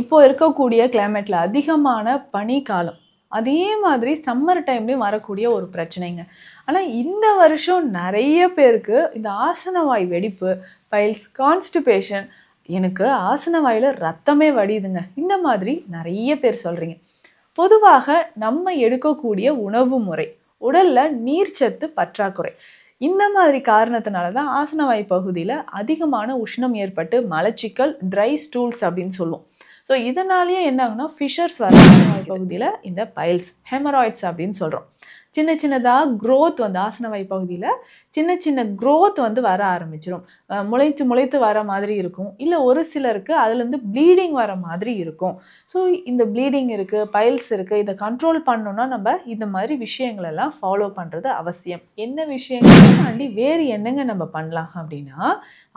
இப்போ இருக்கக்கூடிய கிளைமேட்டில் அதிகமான பனிக்காலம். அதே மாதிரி சம்மர் டைம்லேயும் வரக்கூடிய ஒரு பிரச்சனைங்க. ஆனால் இந்த வருஷம் நிறைய பேருக்கு இந்த ஆசனவாய் வெடிப்பு பைல்ஸ் கான்ஸ்டிபேஷன் எனக்கு ஆசனவாயில் ரத்தமே வடியுதுங்க. இந்த மாதிரி நிறைய பேர் சொல்கிறீங்க பொதுவாக நம்ம எடுக்கக்கூடிய உணவு முறை உடலில் நீர்ச்சத்து பற்றாக்குறை. இந்த மாதிரி காரணத்தினால தான் ஆசனவாய் பகுதியில் அதிகமான உஷ்ணம் ஏற்பட்டு மலச்சிக்கல் ட்ரை ஸ்டூல்ஸ் அப்படின்னு சொல்லுவோம். ஸோ இதனாலேயே என்ன ஆகுனா ஃபிஷர்ஸ் வர பகுதியில் இந்த பைல்ஸ் ஹெமராய்ட்ஸ் அப்படின்னு சொல்கிறோம் சின்ன சின்னதாக க்ரோத் வந்து ஆசனவாய் பகுதியில் சின்ன சின்ன க்ரோத் வந்து வர ஆரம்பிச்சிடும் முளைத்து முளைத்து வர மாதிரி இருக்கும். இல்லை ஒரு சிலருக்கு அதுலேருந்து ப்ளீடிங் வர மாதிரி இருக்கும். ஸோ இந்த ப்ளீடிங் இருக்குது பைல்ஸ் இருக்குது இதை கண்ட்ரோல் பண்ணணும்னா நம்ம இந்த மாதிரி விஷயங்களெல்லாம் ஃபாலோ பண்ணுறது அவசியம். என்ன விஷயங்கள் தாண்டி வேறு என்னங்க நம்ம பண்ணலாம் அப்படின்னா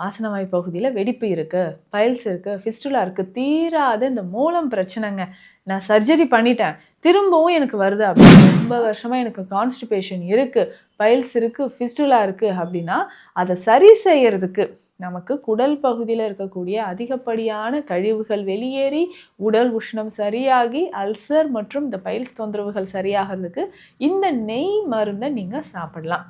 ஆசனவாய் பகுதியில் வெடிப்பு இருக்குது பைல்ஸ் இருக்குது ஃபிஸ்டுலா இருக்குது தீராத இந்த மூலம் பிரச்சனைங்க. நான் சர்ஜரி பண்ணிட்டேன். திரும்பவும் எனக்கு வருது அப்படின்னு. ரொம்ப வருஷமாக எனக்கு கான்ஸ்டிபேஷன் இருக்குது பைல்ஸ் இருக்குது ஃபிஸ்டுலா இருக்குது அப்படின்னா அதை சரி செய்யறதுக்கு நமக்கு குடல் பகுதியில் இருக்கக்கூடிய அதிகப்படியான கழிவுகள் வெளியேறி உடல் உஷ்ணம் சரியாகி அல்சர் மற்றும் இந்த பைல்ஸ் தொந்தரவுகள் சரியாகிறதுக்கு இந்த நெய் மருந்தை நீங்கள் சாப்பிடலாம்.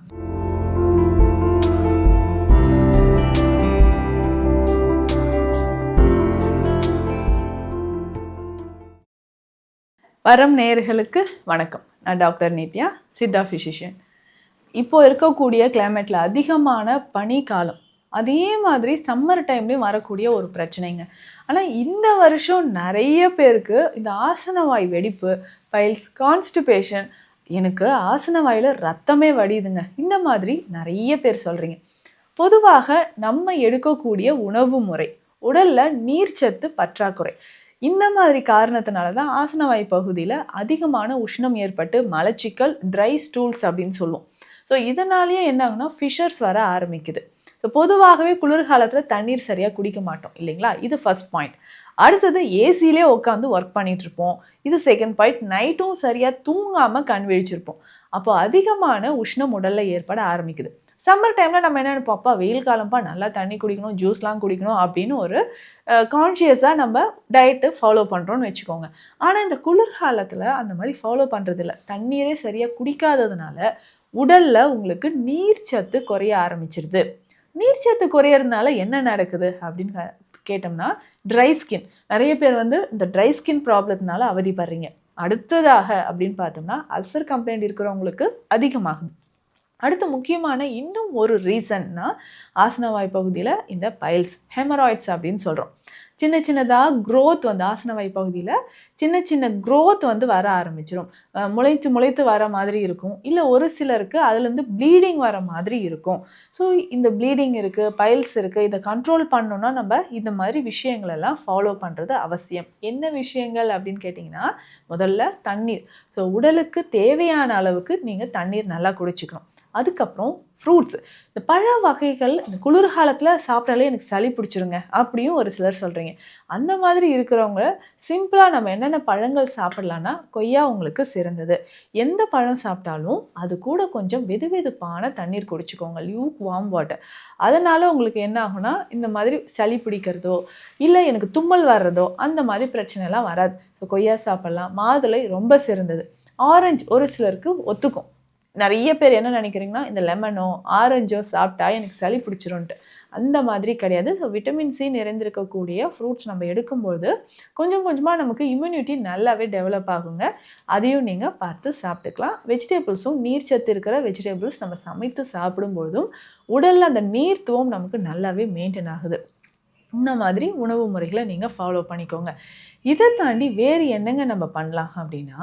வரம் நேயர்களுக்கு வணக்கம். நான் டாக்டர் நித்யா சித்தா ஃபிசிஷியன் இப்போ இருக்கக்கூடிய கிளைமேட்டில் அதிகமான பனிக்காலம். அதே மாதிரி சம்மர் டைம்லேயும் வரக்கூடிய ஒரு பிரச்சனைங்க. ஆனால் இந்த வருஷம் நிறைய பேருக்கு இந்த ஆசனவாய் வெடிப்பு பைல்ஸ் கான்ஸ்டிபேஷன் எனக்கு ஆசனவாயில் ரத்தமே வடியுதுங்க. இந்த மாதிரி நிறைய பேர் சொல்கிறீங்க பொதுவாக நம்ம எடுக்கக்கூடிய உணவு முறை உடலில் நீர்ச்சத்து பற்றாக்குறை. இந்த மாதிரி காரணத்தினால தான் ஆசனவாய் பகுதியில் அதிகமான உஷ்ணம் ஏற்பட்டு மலச்சிக்கல் ட்ரை ஸ்டூல்ஸ் அப்படின்னு சொல்லுவோம். ஸோ இதனாலேயே என்ன ஆகுனா ஃபிஷர்ஸ் வர ஆரம்பிக்குது. ஸோ பொதுவாகவே குளிர்காலத்தில் தண்ணீர் சரியாக குடிக்க மாட்டோம் இல்லைங்களா? இது ஃபர்ஸ்ட் பாயிண்ட் அடுத்தது ஏசிலே உட்காந்து ஒர்க் பண்ணிகிட்ருப்போம் இது செகண்ட் பாயிண்ட் நைட்டும் சரியாக தூங்காமல் கண் விழிச்சிருப்போம். அப்போ அதிகமான உஷ்ணம் உடலில் ஏற்பட ஆரம்பிக்குது. சம்மர் டைமில் நம்ம என்ன நினைப்போம்? வெயில் காலம்ப்பா நல்லா தண்ணி குடிக்கணும் ஜூஸ்லாம் குடிக்கணும் அப்படின்னு ஒரு கான்ஷியஸாக நம்ம டயட்டு ஃபாலோ பண்ணுறோன்னு வச்சுக்கோங்க. ஆனால் இந்த குளிர்காலத்தில் அந்த மாதிரி ஃபாலோ பண்ணுறதில்ல தண்ணீரே சரியாக குடிக்காததுனால உடலில் உங்களுக்கு நீர்ச்சத்து குறைய ஆரம்பிச்சிருது. நீர்ச்சத்து குறையறதுனால என்ன நடக்குது? அப்படின்னு கே- கேட்டோம்னா ட்ரை ஸ்கின் நிறைய பேர் வந்து இந்த ட்ரை ஸ்கின் ப்ராப்ளத்தினால அவதிப்படுறீங்க. அடுத்ததாக அப்படின்னு பார்த்தோம்னா அல்சர் கம்ப்ளைண்ட் இருக்கிறவங்களுக்கு அதிகமாகும் அடுத்து முக்கியமான இன்னும் ஒரு ரீசன்னா ஆசனவாய் பகுதியில் இந்த பைல்ஸ் ஹெமராய்ட்ஸ் அப்படின்னு சொல்கிறோம் சின்ன சின்னதாக க்ரோத் வந்து ஆசனவாய் பகுதியில் சின்ன சின்ன க்ரோத் வந்து வர ஆரம்பிச்சிடும் முளைத்து முளைத்து வர மாதிரி இருக்கும். இல்லை ஒரு சிலருக்கு அதுலேருந்து ப்ளீடிங் வர மாதிரி இருக்கும். ஸோ இந்த ப்ளீடிங் இருக்குது பைல்ஸ் இருக்குது இதை கண்ட்ரோல் பண்ணணுன்னா நம்ம இந்த மாதிரி விஷயங்களெல்லாம் ஃபாலோ பண்ணுறது அவசியம். என்ன விஷயங்கள் அப்படின்னு கேட்டிங்கன்னா முதல்ல தண்ணீர். ஸோ உடலுக்கு தேவையான அளவுக்கு நீங்கள் தண்ணீர் நல்லா குடிச்சிக்கணும். அதுக்கப்புறம் ஃப்ரூட்ஸ் இந்த பழ வகைகள் இந்த குளிர்காலத்தில் சாப்பிட்டாலே எனக்கு சளி பிடிச்சிருங்க அப்படியும் ஒரு சிலர் சொல்கிறீங்க அந்த மாதிரி இருக்கிறவங்க சிம்பிளாக நம்ம என்னென்ன பழங்கள் சாப்பிட்லான்னா கொய்யா உங்களுக்கு சிறந்தது. எந்த பழம் சாப்பிட்டாலும் அது கூட கொஞ்சம் வெதுவெதுப்பான தண்ணீர் குடிச்சுக்கோங்க. லியூக் வார்ம் வாட்டர் அதனால் உங்களுக்கு என்ன ஆகும்னா இந்த மாதிரி சளி பிடிக்கிறதோ இல்லை எனக்கு தும்மல் வர்றதோ அந்த மாதிரி பிரச்சனைலாம் வராது. ஸோ கொய்யா சாப்பிட்லாம். மாதுளை ரொம்ப சிறந்தது. ஆரஞ்சு ஒரு சிலருக்கு ஒத்துக்கும். நிறைய பேர் என்ன நினைக்கிறீங்கன்னா இந்த லெமனோ ஆரஞ்சோ சாப்பிட்டா எனக்கு சளி பிடிச்சிரும்ன்ட்டு. அந்த மாதிரி கிடையாது. ஸோ விட்டமின் சி நிறைந்திருக்கக்கூடிய ஃப்ரூட்ஸ் நம்ம எடுக்கும்போது கொஞ்சம் கொஞ்சமாக நமக்கு இம்யூனிட்டி நல்லாவே டெவலப் ஆகுங்க. அதையும் நீங்கள் பார்த்து சாப்பிட்டுக்கலாம். வெஜிடபிள்ஸும் சத்து இருக்கிற வெஜிடபிள்ஸ் நம்ம சமைத்து சாப்பிடும்போதும் உடலில் அந்த நீர்த்துவம் நமக்கு நல்லாவே மெயின்டைன் ஆகுது. இந்த மாதிரி உணவு முறைகளை நீங்கள் ஃபாலோ பண்ணிக்கோங்க. இதை தாண்டி வேறு என்னங்க நம்ம பண்ணலாம் அப்படின்னா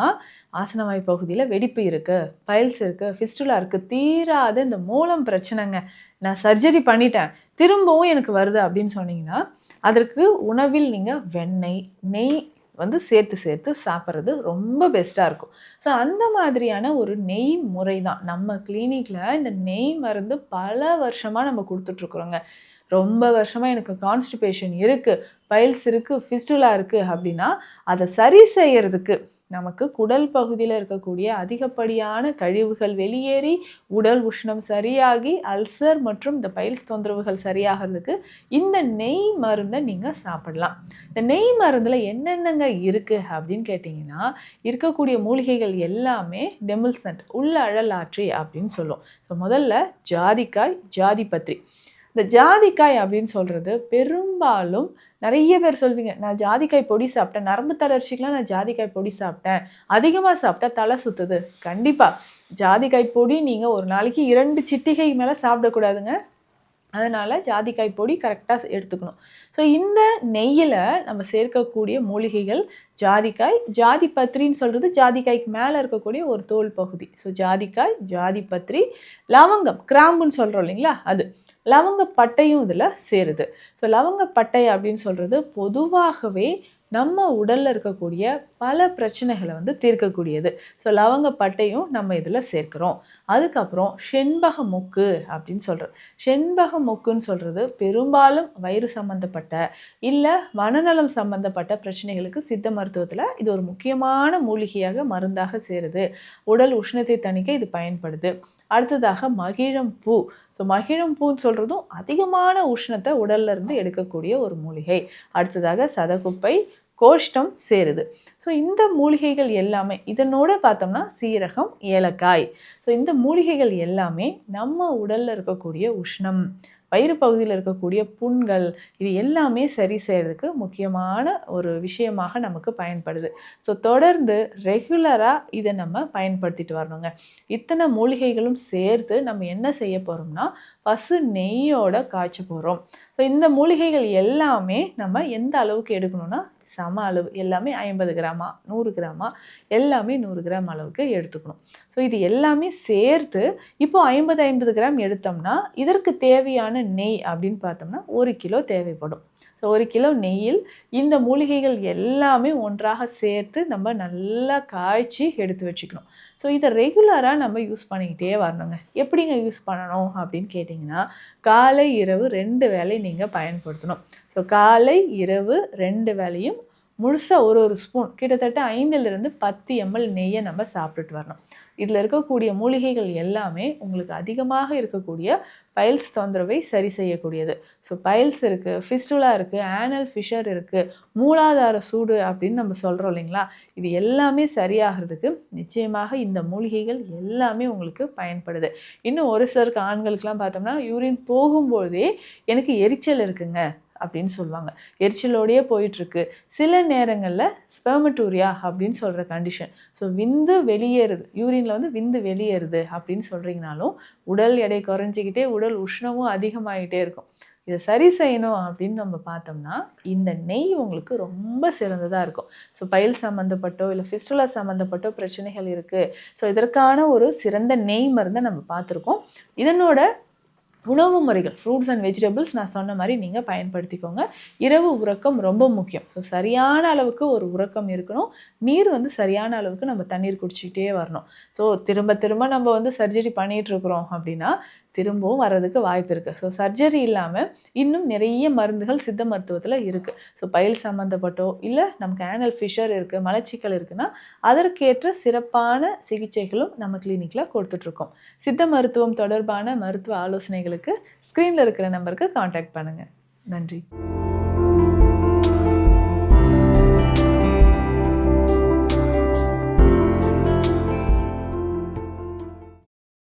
ஆசனவாய் பகுதியில் வெடிப்பு இருக்குது பைல்ஸ் இருக்குது ஃபிஸ்டுலா இருக்குது தீராத இந்த மூலம் பிரச்சனைங்க. நான் சர்ஜரி பண்ணிட்டேன் திரும்பவும் எனக்கு வருது அப்படின்னு சொன்னீங்கன்னா அதற்கு உணவில் நீங்கள் வெண்ணெய் நெய் வந்து சேர்த்து சேர்த்து சாப்பிட்றது ரொம்ப பெஸ்ட்டாக இருக்கும். ஸோ அந்த மாதிரியான ஒரு நெய் முறை தான் நம்ம கிளினிக்கில் இந்த நெய் மருந்து பல வருஷமாக நம்ம கொடுத்துட்ருக்குறோங்க ரொம்ப வருஷமாக எனக்கு கான்ஸ்டிபேஷன் இருக்குது பைல்ஸ் இருக்குது ஃபிஸ்டுலா இருக்குது அப்படின்னா அதை சரி செய்யறதுக்கு நமக்கு குடல் பகுதியில் இருக்கக்கூடிய அதிகப்படியான கழிவுகள் வெளியேறி உடல் உஷ்ணம் சரியாகி அல்சர் மற்றும் இந்த பைல்ஸ் தொந்தரவுகள் சரியாகிறதுக்கு இந்த நெய் மருந்தை நீங்கள் சாப்பிடலாம். இந்த நெய் மருந்தில் என்னென்னங்க இருக்குது அப்படின்னு கேட்டிங்கன்னா இருக்கக்கூடிய மூலிகைகள் எல்லாமே டெமில்சன்ட் உள்ள அழலாற்றி அப்படின்னு சொல்லுவோம். இப்போ முதல்ல ஜாதிக்காய் ஜாதிபத்ரி இந்த ஜாதிக்காய் அப்படின்னு சொல்கிறது பெரும்பாலும் நிறைய பேர் சொல்வீங்க நான் ஜாதிக்காய் பொடி சாப்பிட்டேன் நரம்பு தளர்ச்சிக்கெலாம் நான் ஜாதிக்காய் பொடி சாப்பிட்டேன் அதிகமாக சாப்பிட்டா தலை சுத்துது. கண்டிப்பாக ஜாதிக்காய் பொடி நீங்கள் ஒரு நாளைக்கு இரண்டு சிட்டிகை மேலே சாப்பிடக்கூடாதுங்க. அதனால் ஜாதிக்காய் பொடி கரெக்டாக எடுத்துக்கணும். ஸோ இந்த நெய்யில் நம்ம சேர்க்கக்கூடிய மூலிகைகள் ஜாதிக்காய் ஜாதி பத்திரின்னு சொல்கிறது ஜாதிக்காய்க்கு மேலே இருக்கக்கூடிய ஒரு தோல் பகுதி. ஸோ ஜாதிக்காய் ஜாதி பத்திரி லவங்கம் கிராம்புன்னு சொல்கிறோம் இல்லைங்களா அது. லவங்க பட்டையும் இதில் சேருது. ஸோ லவங்க பட்டை அப்படின்னு சொல்கிறது பொதுவாகவே நம்ம உடலில் இருக்கக்கூடிய பல பிரச்சனைகளை வந்து தீர்க்கக்கூடியது. ஸோ லவங்க பட்டையும் நம்ம இதில் சேர்க்குறோம். அதுக்கப்புறம் செண்பக மொக்கு அப்படின்னு சொல்கிறது செண்பக மொக்குன்னு சொல்கிறது பெரும்பாலும் வயிறு சம்மந்தப்பட்ட இல்லை மனநலம் சம்மந்தப்பட்ட பிரச்சனைகளுக்கு சித்த மருத்துவத்தில் இது ஒரு முக்கியமான மூலிகையாக மருந்தாக சேருது. உடல் உஷ்ணத்தை தணிக்க இது பயன்படுது. அடுத்ததாக மகிழம் பூ. ஸோ மகிழம் பூன்னு சொல்கிறதும் அதிகமான உஷ்ணத்தை உடல்ல இருந்து எடுக்கக்கூடிய ஒரு மூலிகை. அடுத்ததாக சதகுப்பை கோஷ்டம் சேருது. ஸோ இந்த மூலிகைகள் எல்லாமே இதனோட பார்த்தோம்னா சீரகம் ஏலக்காய். ஸோ இந்த மூலிகைகள் எல்லாமே நம்ம உடலில் இருக்கக்கூடிய உஷ்ணம். வயிறு பகுதியில் இருக்கக்கூடிய புண்கள் இது எல்லாமே சரி செய்கிறதுக்கு முக்கியமான ஒரு விஷயமாக நமக்கு பயன்படுது. ஸோ தொடர்ந்து ரெகுலராக இதை நம்ம பயன்படுத்திட்டு வரணுங்க. இத்தனை மூலிகைகளும் சேர்த்து நம்ம என்ன செய்ய போகிறோம்னா பசு நெய்யோட காய்ச்ச போகிறோம் ஸோ இந்த மூலிகைகள் எல்லாமே நம்ம எந்த அளவுக்கு எடுக்கணும்னா சம அளவு எல்லாமே ஐம்பது கிராமா நூறு கிராமா எல்லாமே நூறு கிராம் அளவுக்கு எடுத்துக்கணும். ஸோ இது எல்லாமே சேர்த்து இப்போ ஐம்பது ஐம்பது கிராம் எடுத்தோம்னா இதற்கு தேவையான நெய் அப்படின்னு பார்த்தோம்னா ஒரு கிலோ தேவைப்படும். ஸோ ஒரு கிலோ நெய்யில் இந்த மூலிகைகள் எல்லாமே ஒன்றாக சேர்த்து நம்ம நல்லா காய்ச்சி எடுத்து வச்சுக்கணும். ஸோ இதை ரெகுலராக நம்ம யூஸ் பண்ணிக்கிட்டே வரணுங்க. எப்படிங்க யூஸ் பண்ணணும் அப்படின்னு கேட்டிங்கன்னா காலை இரவு ரெண்டு வேலை நீங்கள் பயன்படுத்தணும். ஸோ காலை இரவு ரெண்டு வேலையும் முழுசாக ஒரு ஒரு ஸ்பூன் கிட்டத்தட்ட ஐந்திலிருந்து பத்து எம்எல் நெய்யை நம்ம சாப்பிட்டுட்டு வரணும். இதில் இருக்கக்கூடிய மூலிகைகள் எல்லாமே உங்களுக்கு அதிகமாக இருக்கக்கூடிய பைல்ஸ் தொந்தரவை சரி செய்யக்கூடியது. ஸோ பைல்ஸ் இருக்குது ஃபிஸ்டுலா இருக்குது ஆனல் ஃபிஷர் இருக்குது மூலாதார சூடு அப்படின்னு நம்ம சொல்கிறோம் இல்லைங்களா? இது எல்லாமே சரியாகிறதுக்கு நிச்சயமாக இந்த மூலிகைகள் எல்லாமே உங்களுக்கு பயன்படுது. இன்னும் ஒரு சிலருக்கு ஆண்களுக்கெலாம் பார்த்தோம்னா யூரின் போகும்போதே எனக்கு எரிச்சல் இருக்குங்க. அப்படின்னு சொல்லுவாங்க. எரிச்சலோடையே போயிட்டுருக்கு. சில நேரங்களில் ஸ்பெர்மட்டூரியா அப்படின்னு சொல்கிற கண்டிஷன் ஸோ விந்து வெளியேறுது. யூரினில் வந்து விந்து வெளியேறுது அப்படின்னு சொல்கிறீங்கனாலும் உடல் எடை குறைஞ்சிக்கிட்டே உடல் உஷ்ணமும் அதிகமாகிட்டே இருக்கும். இதை சரி செய்யணும் அப்படின்னு நம்ம பார்த்தோம்னா இந்த நெய் உங்களுக்கு ரொம்ப சிறந்ததாக இருக்கும். ஸோ பயில் சம்மந்தப்பட்டோ இல்லை ஃபிஸ்டுலா சம்மந்தப்பட்டோ பிரச்சனைகள் இருக்குது ஸோ இதற்கான ஒரு சிறந்த நெய் மருந்தை நம்ம பார்த்துருக்கோம். இதனோட உணவு முறைகள் ஃப்ரூட்ஸ் அண்ட் வெஜிடபிள்ஸ் நான் சொன்ன மாதிரி நீங்கள் பயன்படுத்திக்கோங்க. இரவு உறக்கம் ரொம்ப முக்கியம். ஸோ சரியான அளவுக்கு ஒரு உறக்கம் இருக்கணும். நீர் வந்து சரியான அளவுக்கு நம்ம தண்ணீர் குடிச்சிக்கிட்டே வரணும். ஸோ திரும்ப திரும்ப நம்ம வந்து சர்ஜரி பண்ணிகிட்ருக்குறோம் அப்படின்னா திரும்பவும் வர்றதுக்கு வாய்ப்பு இருக்குது ஸோ சர்ஜரி இல்லாமல் இன்னும் நிறைய மருந்துகள் சித்த மருத்துவத்தில் இருக்குது ஸோ பயில் சம்மந்தப்பட்டோ இல்லை நமக்கு ஆனல் ஃபிஷர் இருக்குது மலச்சிக்கல் இருக்குன்னா அதற்கேற்ற சிறப்பான சிகிச்சைகளும் நம்ம கிளினிக்கில் கொடுத்துட்ருக்கோம். சித்த மருத்துவம் தொடர்பான மருத்துவ ஆலோசனைகளுக்கு ஸ்க்ரீனில் இருக்கிற நம்பருக்கு காண்டாக்ட் பண்ணுங்கள் நன்றி.